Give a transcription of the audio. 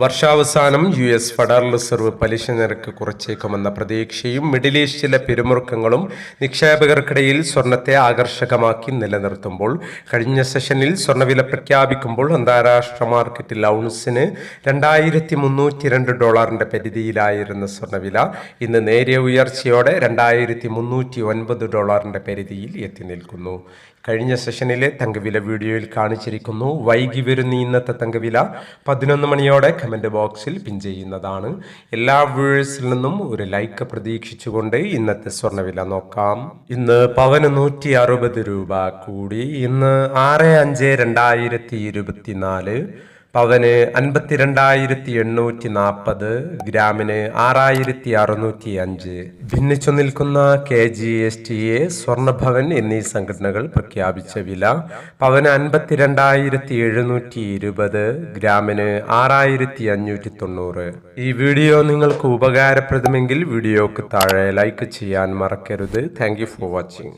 വർഷാവസാനം U S federal reserve പലിശ നിരക്ക് കുറച്ചേക്കുമെന്ന പ്രതീക്ഷയും മിഡിൽ ഈസ്റ്റിലെ പിരിമുറുക്കങ്ങളും നിക്ഷേപകർക്കിടയിൽ സ്വർണത്തെ ആകർഷകമാക്കി നിലനിർത്തുമ്പോൾ കഴിഞ്ഞ സെഷനിൽ സ്വർണവില പ്രഖ്യാപിക്കുമ്പോൾ അന്താരാഷ്ട്ര മാർക്കറ്റിൽ ഔൺസിന് രണ്ടായിരത്തി മുന്നൂറ്റി രണ്ട് ഡോളറിന്റെ പരിധിയിലായിരുന്ന സ്വർണവില ഇന്ന് നേരിയ ഉയർച്ചയോടെ രണ്ടായിരത്തി മുന്നൂറ്റി ഒൻപത് ഡോളറിന്റെ പരിധിയിൽ എത്തി നിൽക്കുന്നു. കഴിഞ്ഞ സെഷനിലെ തങ്കവില വീഡിയോയിൽ കാണിച്ചിരിക്കുന്നു. വൈകി വരുന്ന ഇന്നത്തെ തങ്കവില പതിനൊന്ന് മണിയോടെ കമന്റ് ബോക്സിൽ പിൻ ചെയ്യുന്നതാണ്. എല്ലാ വ്യൂവേഴ്സിൽ നിന്നും ഒരു ലൈക്ക് പ്രതീക്ഷിച്ചുകൊണ്ട് ഇന്നത്തെ സ്വർണവില നോക്കാം. ഇന്ന് പവന് നൂറ്റി അറുപത് രൂപ കൂടി. ഇന്ന് ആറ് അഞ്ച് രണ്ടായിരത്തി ഇരുപത്തിനാല് പവന് അൻപത്തിരണ്ടായിരത്തി എണ്ണൂറ്റി നാൽപ്പത് ഗ്രാമിന് ആറായിരത്തി അറുന്നൂറ്റി അഞ്ച് ഭിന്നിച്ചു നിൽക്കുന്ന K G S T A Swarnabhavan എന്നീ സംഘടനകൾ പ്രഖ്യാപിച്ച വില പവന് അൻപത്തിരണ്ടായിരത്തി എഴുന്നൂറ്റി ഇരുപത് ഗ്രാമിന് ആറായിരത്തി അഞ്ഞൂറ്റി തൊണ്ണൂറ് ഈ വീഡിയോ നിങ്ങൾക്ക് ഉപകാരപ്രദമെങ്കിൽ വീഡിയോക്ക് താഴെ ലൈക്ക് ചെയ്യാൻ മറക്കരുത്. Thank for watching.